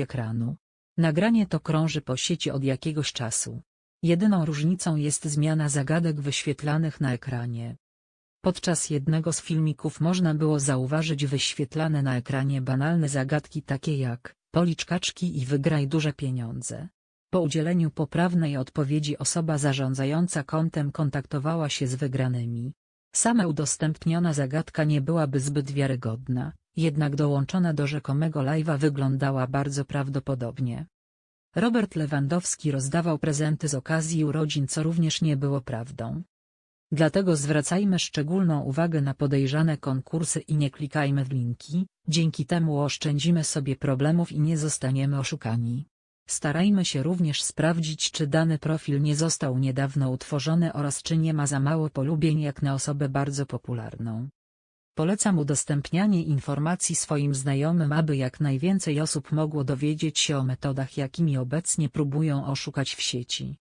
ekranu. Nagranie to krąży po sieci od jakiegoś czasu. Jedyną różnicą jest zmiana zagadek wyświetlanych na ekranie. Podczas jednego z filmików można było zauważyć wyświetlane na ekranie banalne zagadki takie jak policz kaczki i wygraj duże pieniądze. Po udzieleniu poprawnej odpowiedzi osoba zarządzająca kontem kontaktowała się z wygranymi. Sama udostępniona zagadka nie byłaby zbyt wiarygodna, jednak dołączona do rzekomego live'a wyglądała bardzo prawdopodobnie. Robert Lewandowski rozdawał prezenty z okazji urodzin co również nie było prawdą. Dlatego zwracajmy szczególną uwagę na podejrzane konkursy i nie klikajmy w linki, dzięki temu oszczędzimy sobie problemów i nie zostaniemy oszukani. Starajmy się również sprawdzić czy dany profil nie został niedawno utworzony oraz czy nie ma za mało polubień jak na osobę bardzo popularną. Polecam udostępnianie informacji swoim znajomym aby jak najwięcej osób mogło dowiedzieć się o metodach jakimi obecnie próbują oszukać w sieci.